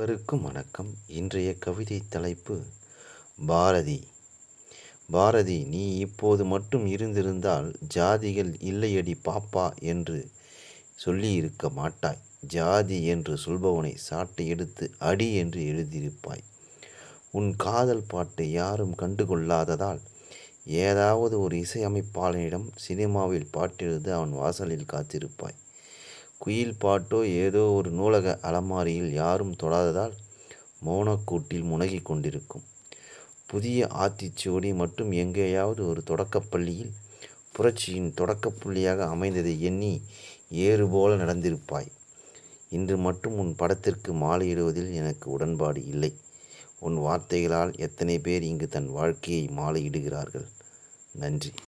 அனைவருக்கும் வணக்கம். இன்றைய கவிதை தலைப்பு பாரதி. பாரதி நீ இப்போது மட்டும் இருந்திருந்தால் ஜாதிகள் இல்லையடி பாப்பா என்று சொல்லியிருக்க மாட்டாய். ஜாதி என்று சொல்பவனை சாட்டை எடுத்து அடி என்று எழுதியிருப்பாய். உன் காதல் பாட்டை யாரும் கண்டுகொள்ளாததால் ஏதாவது ஒரு இசையமைப்பாளனிடம் சினிமாவில் பாட்டெழுது அவன் வாசலில் காத்திருப்பாய். குயில் பாட்டோ ஏதோ ஒரு நூலக அலமாரியில் யாரும் தொடாததால் மௌனக்கூட்டில் முனகிக் கொண்டிருக்கும். புதிய ஆத்திச்சுவடி மட்டும் எங்கேயாவது ஒரு தொடக்கப்பள்ளியில் புரட்சியின் தொடக்கப்புள்ளியாக அமைந்ததை எண்ணி ஏறு போல நடந்திருப்பாய். இன்று மட்டும் உன் படத்திற்கு மாலையிடுவதில் எனக்கு உடன்பாடு இல்லை. உன் வார்த்தைகளால் எத்தனை பேர் இங்கு தன் வாழ்க்கையை மாலையிடுகிறார்கள்? நன்றி.